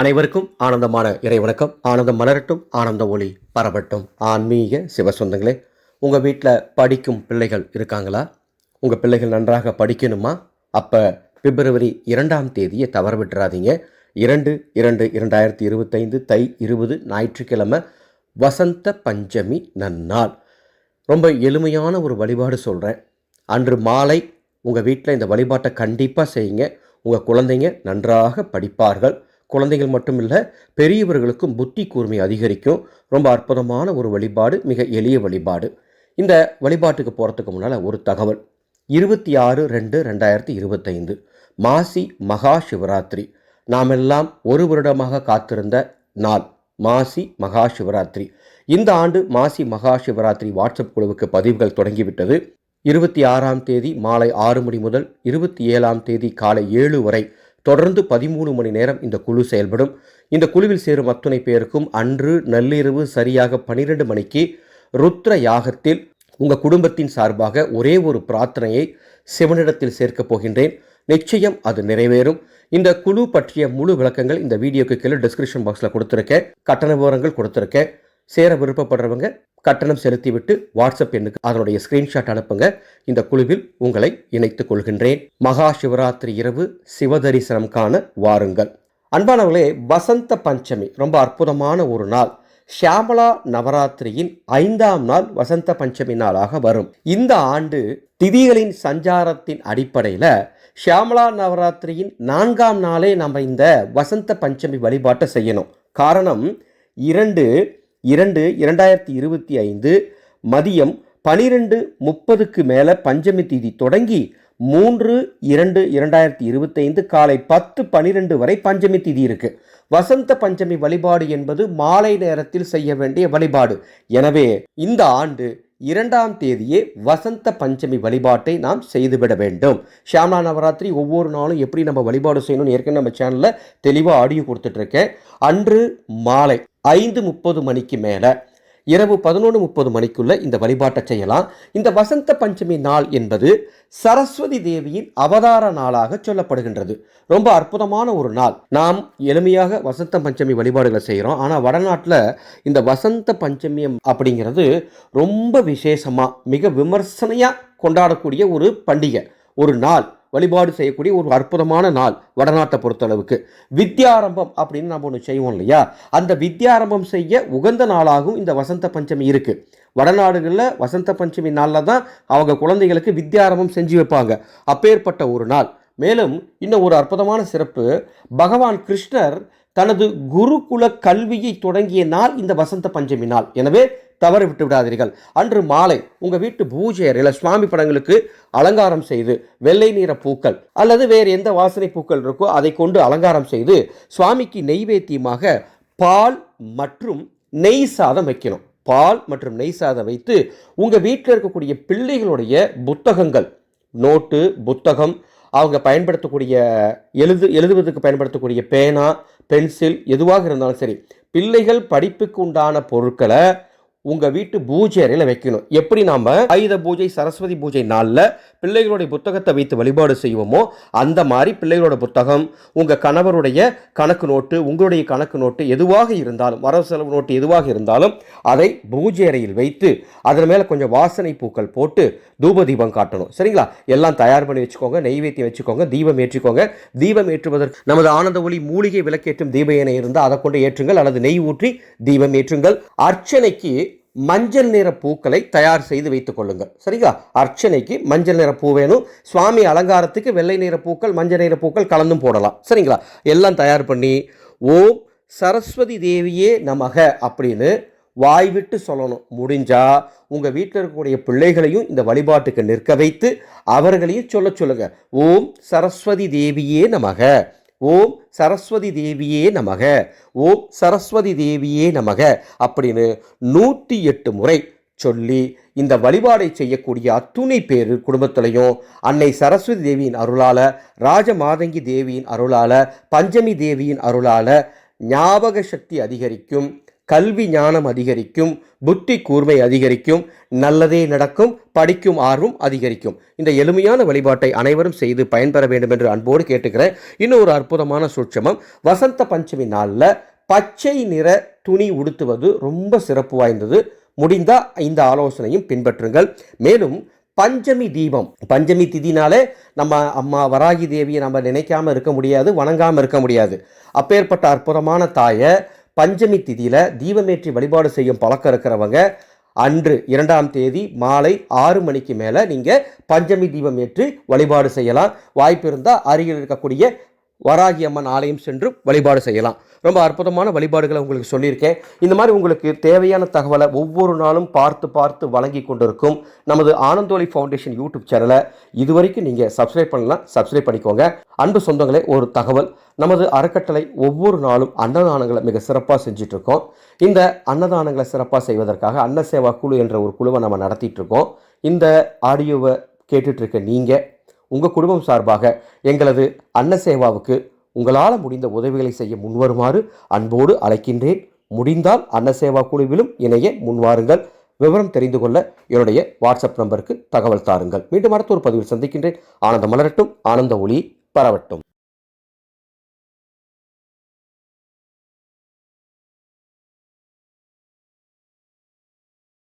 அனைவருக்கும் ஆனந்தமான இறை வணக்கம். ஆனந்தம் மலரட்டும் ஆனந்த ஒளி பரவட்டும். ஆன்மீக சிவசொந்தங்களே உங்கள் வீட்டில் படிக்கும் பிள்ளைகள் இருக்காங்களா? உங்கள் பிள்ளைகள் நன்றாக படிக்கணுமா? அப்போ பிப்ரவரி இரண்டாம் தேதியை தவற விட்டுறாதீங்க. இரண்டு இரண்டு இரண்டாயிரத்தி இருபத்தைந்து தை இருபது ஞாயிற்றுக்கிழமை வசந்த பஞ்சமி நன்னாள். ரொம்ப எளிமையான ஒரு வழிபாடு சொல்கிறேன் அன்று மாலை உங்கள் வீட்டில் இந்த வழிபாட்டை கண்டிப்பாக செய்யுங்க. உங்கள் குழந்தைங்க நன்றாக படிப்பார்கள். குழந்தைகள் மட்டும் இல்லை பெரியவர்களுக்கும் புத்தி கூர்மை அதிகரிக்கும். ரொம்ப அற்புதமான ஒரு வழிபாடு மிக எளிய வழிபாடு. இந்த வழிபாட்டுக்கு போகிறதுக்கு முன்னால் ஒரு தகவல். இருபத்தி ஆறு ரெண்டு ரெண்டாயிரத்தி இருபத்தைந்து மாசி மகா சிவராத்திரி. நாமெல்லாம் ஒரு வருடமாக காத்திருந்த நாள் மாசி மகா சிவராத்திரி. இந்த ஆண்டு மாசி மகா சிவராத்திரி வாட்ஸ்அப் குழுவுக்கு பதிவுகள் தொடங்கிவிட்டது. இருபத்தி ஆறாம் தேதி மாலை ஆறு மணி முதல் இருபத்தி ஏழாம் தேதி காலை ஏழு வரை தொடர்ந்து பதிமூணு மணி நேரம் இந்த குழு செயல்படும். இந்த குழுவில் சேரும் அத்துணை பேருக்கும் அன்று நள்ளிரவு சரியாக பனிரெண்டு மணிக்கு ருத்ர யாகத்தில் உங்கள் குடும்பத்தின் சார்பாக ஒரே ஒரு பிரார்த்தனையை சிவனிடத்தில் சேர்க்கப் போகின்றேன். நிச்சயம் அது நிறைவேறும். இந்த குழு பற்றிய முழு விளக்கங்கள் இந்த வீடியோக்கு கீழே டிஸ்கிரிப்ஷன் பாக்ஸில் கொடுத்துருக்கேன். கட்டண விவரங்கள் கொடுத்துருக்கேன். சேர விருப்பப்படுறவங்க கட்டணம் செலுத்திவிட்டு வாட்ஸ்அப் எண்ணுக்கு அதனுடைய ஸ்கிரீன்ஷாட் அனுப்புங்க. இந்த குழுவில் உங்களை இணைத்துக் கொள்கின்றேன். மகா சிவராத்திரி இரவு சிவதரிசனம் காண வாருங்கள். அன்பானவர்களே வசந்த பஞ்சமி ரொம்ப அற்புதமான ஒரு நாள். ஷியாமலா நவராத்திரியின் ஐந்தாம் நாள் வசந்த பஞ்சமி நாளாக வரும். இந்த ஆண்டு திதிகளின் சஞ்சாரத்தின் அடிப்படையில் ஷியாமலா நவராத்திரியின் நான்காம் நாளே நம்ம இந்த வசந்த பஞ்சமி வழிபாட்டை செய்யணும். காரணம் இரண்டு இரண்டு இரண்டாயிரத்தி இருபத்தி ஐந்து மதியம் பனிரெண்டு முப்பதுக்கு மேலே பஞ்சமி திதி தொடங்கி மூன்று இரண்டு இரண்டாயிரத்தி இருபத்தைந்து காலை பத்து பனிரெண்டு வரை பஞ்சமி திதி இருக்கு. வசந்த பஞ்சமி வழிபாடு என்பது மாலை நேரத்தில் செய்ய வேண்டிய வழிபாடு. எனவே இந்த ஆண்டு இரண்டாம் தேதியே வசந்த பஞ்சமி வழிபாட்டை நாம் செய்துவிட வேண்டும். ஷியாமலா நவராத்திரி ஒவ்வொரு நாளும் எப்படி நம்ம வழிபாடு செய்யணும்னு ஏற்கனவே நம்ம சேனலில் தெளிவாக ஆடியோ கொடுத்துட்ருக்கேன் அன்று மாலை ஐந்து முப்பது மணிக்கு மேலே இரவு பதினொன்று முப்பது மணிக்குள்ளே இந்த வழிபாட்டை செய்யலாம். இந்த வசந்த பஞ்சமி நாள் என்பது சரஸ்வதி தேவியின் அவதார நாளாக சொல்லப்படுகின்றது. ரொம்ப அற்புதமான ஒரு நாள். நாம் எளிமையாக வசந்த பஞ்சமி வழிபாடுகளை செய்கிறோம் ஆனால் வடநாட்டில் இந்த வசந்த பஞ்சமி அப்படிங்கிறது ரொம்ப விசேஷமாக மிக விமர்சனையாக கொண்டாடக்கூடிய ஒரு பண்டிகை ஒரு நாள். வழிபாடு செய்யக்கூடிய ஒரு அற்புதமான நாள் வடநாட்டை பொறுத்தளவுக்கு. வித்யாரம்பம் அப்படின்னு நம்ம ஒன்று செய்வோம் இல்லையா? அந்த வித்யாரம்பம் செய்ய உகந்த நாளாகவும் இந்த வசந்த பஞ்சமி இருக்குது வடநாடுகளில் வசந்த பஞ்சமி நாளில் தான் அவங்க குழந்தைகளுக்கு வித்யாரம்பம் செஞ்சு வைப்பாங்க. அப்பேற்பட்ட ஒரு நாள். மேலும் இன்னும் ஒரு அற்புதமான சிறப்பு. பகவான் கிருஷ்ணர் தனது குருகுல கல்வியை தொடங்கிய நாள் இந்த வசந்த பஞ்சமி நாள். எனவே தவறு விட்டு விடாதீர்கள். அன்று மாலை உங்கள் வீட்டு பூஜை அறையில் சுவாமி படங்களுக்கு அலங்காரம் செய்து வெள்ளை நிற பூக்கள் அல்லது வேறு எந்த வாசனை பூக்கள் இருக்கோ அதை கொண்டு அலங்காரம் செய்து சுவாமிக்கு நெய்வேத்தியமாக பால் மற்றும் நெய் சாதம் வைக்கணும். பால் மற்றும் நெய் சாதம் வைத்து உங்கள் வீட்டில் இருக்கக்கூடிய பிள்ளைகளுடைய புத்தகங்கள் நோட்டு புத்தகம் அவங்க பயன்படுத்தக்கூடிய எழுது எழுதுவதற்கு பயன்படுத்தக்கூடிய பேனா பென்சில் எதுவாக இருந்தாலும் சரி பிள்ளைகள் படிப்புக்கு உண்டான பொருட்களை உங்கள் வீட்டு பூஜை அறையில் வைக்கணும். எப்படி நாம்? ஆயுத பூஜை சரஸ்வதி பூஜை நாளில் பிள்ளைகளுடைய புத்தகத்தை வைத்து வழிபாடு செய்வோமோ அந்த மாதிரி பிள்ளைகளோட புத்தகம் உங்கள் கணவருடைய கணக்கு நோட்டு உங்களுடைய கணக்கு நோட்டு எதுவாக இருந்தாலும் வரவு செலவு நோட்டு எதுவாக இருந்தாலும் அதை பூஜை அறையில் வைத்து அதன் மேலே கொஞ்சம் வாசனை பூக்கள் போட்டு தூப தீபம் காட்டணும். சரிங்களா? எல்லாம் தயார் பண்ணி வச்சுக்கோங்க நெய்வேத்தியம் வச்சுக்கோங்க தீபம் ஏற்றிக்கோங்க. தீபம் ஏற்றுவதற்கு நமது ஆனந்த ஒளி மூலிகை விளக்கேற்றும் தீப எண்ணெய் இருந்தால் அதை கொண்டு ஏற்றுங்கள் அல்லது நெய் ஊற்றி தீபம் ஏற்றுங்கள். அர்ச்சனைக்கு மஞ்சள் நிற பூக்களை தயார் செய்து வைத்துக் கொள்ளுங்கள். சரிங்களா? அர்ச்சனைக்கு மஞ்சள் நிற பூ வேணும். சுவாமி அலங்காரத்துக்கு வெள்ளை நிற பூக்கள் மஞ்சள் நிற பூக்கள் கலந்தும் போடலாம். சரிங்களா? எல்லாம் தயார் பண்ணி ஓம் சரஸ்வதி தேவியே நமக அப்படின்னு வாய் விட்டு சொல்லணும். முடிஞ்சால் உங்கள் வீட்டில் இருக்கக்கூடிய பிள்ளைகளையும் இந்த வழிபாட்டுக்கு நிற்க வைத்து அவர்களையும் சொல்ல சொல்லுங்கள் ஓம் சரஸ்வதி தேவியே நமக. ஓம் சரஸ்வதி தேவியே நமக. ஓம் சரஸ்வதி தேவியே நமக அப்படின்னு நூற்றி எட்டு முறை சொல்லி இந்த வழிபாடை செய்யக்கூடிய அத்துணை பேர் குடும்பத்திலையும் அன்னை சரஸ்வதி தேவியின் அருளால ராஜமாதங்கி தேவியின் அருளால பஞ்சமி தேவியின் அருளால் ஞாபக சக்தி அதிகரிக்கும். கல்வி ஞானம் அதிகரிக்கும் புத்தி கூர்மை அதிகரிக்கும் நல்லதே நடக்கும் படிக்கும் ஆர்வம் அதிகரிக்கும். இந்த எளிமையான வழிபாட்டை அனைவரும் செய்து பயன்பெற வேண்டும் என்று அன்போடு கேட்டுக்கிறேன் இன்னும் ஒரு அற்புதமான சூட்சமம் வசந்த பஞ்சமி நாளில் பச்சை நிற துணி உடுத்துவது ரொம்ப சிறப்பு வாய்ந்தது. முடிந்தால் இந்த ஆலோசனையும் பின்பற்றுங்கள். மேலும் பஞ்சமி தீபம் பஞ்சமி திதினாலே நம்ம அம்மா வராகி தேவியை நம்ம நினைக்காமல் இருக்க முடியாது வணங்காமல் இருக்க முடியாது. அப்பேற்பட்ட அற்புதமான தாயை பஞ்சமி திதியில் தீபமேற்றி வழிபாடு செய்யும் பழக்கம் இருக்கிறவங்க அன்று இரண்டாம் தேதி மாலை ஆறு மணிக்கு மேலே நீங்கள் பஞ்சமி தீபம் ஏற்றி வழிபாடு செய்யலாம். வாய்ப்பு இருந்தால் அருகில் இருக்கக்கூடிய வராகி அம்மன் ஆலயம் சென்று வழிபாடு செய்யலாம். ரொம்ப அற்புதமான வழிபாடுகளை உங்களுக்கு சொல்லியிருக்கேன். இந்த மாதிரி உங்களுக்கு தேவையான தகவலை ஒவ்வொரு நாளும் பார்த்து பார்த்து வழங்கி கொண்டிருக்கும் நமது ஆனந்தோலி ஃபவுண்டேஷன் யூடியூப் சேனலை. இதுவரைக்கும் நீங்கள் சப்ஸ்கிரைப் பண்ணலாம் சப்ஸ்கிரைப் பண்ணிக்கோங்க. அன்பு சொந்தங்களே ஒரு தகவல். நமது அறக்கட்டளை ஒவ்வொரு நாளும் அன்னதானங்களை மிக சிறப்பாக செஞ்சிட்ருக்கோம். இந்த அன்னதானங்களை சிறப்பாக செய்வதற்காக அன்ன சேவா குழு என்ற ஒரு குழுவை நம்ம நடத்திட்டுருக்கோம் இந்த ஆடியோவை கேட்டுட்ருக்க நீங்கள் உங்கள் குடும்பம் சார்பாக எங்களது அன்ன சேவாவுக்கு உங்களால் முடிந்த உதவிகளை செய்ய முன்வருமாறு அன்போடு அழைக்கின்றேன். முடிந்தால் அன்னசேவா குழுவிலும் இணைய முன்வாருங்கள். விவரம் தெரிந்து கொள்ள என்னுடைய வாட்ஸ்அப் நம்பருக்கு தகவல் தாருங்கள். மீண்டும் அடுத்த ஒரு பதிவில் சந்திக்கின்றேன். ஆனந்த மலரட்டும். ஆனந்த ஒளி பரவட்டும்.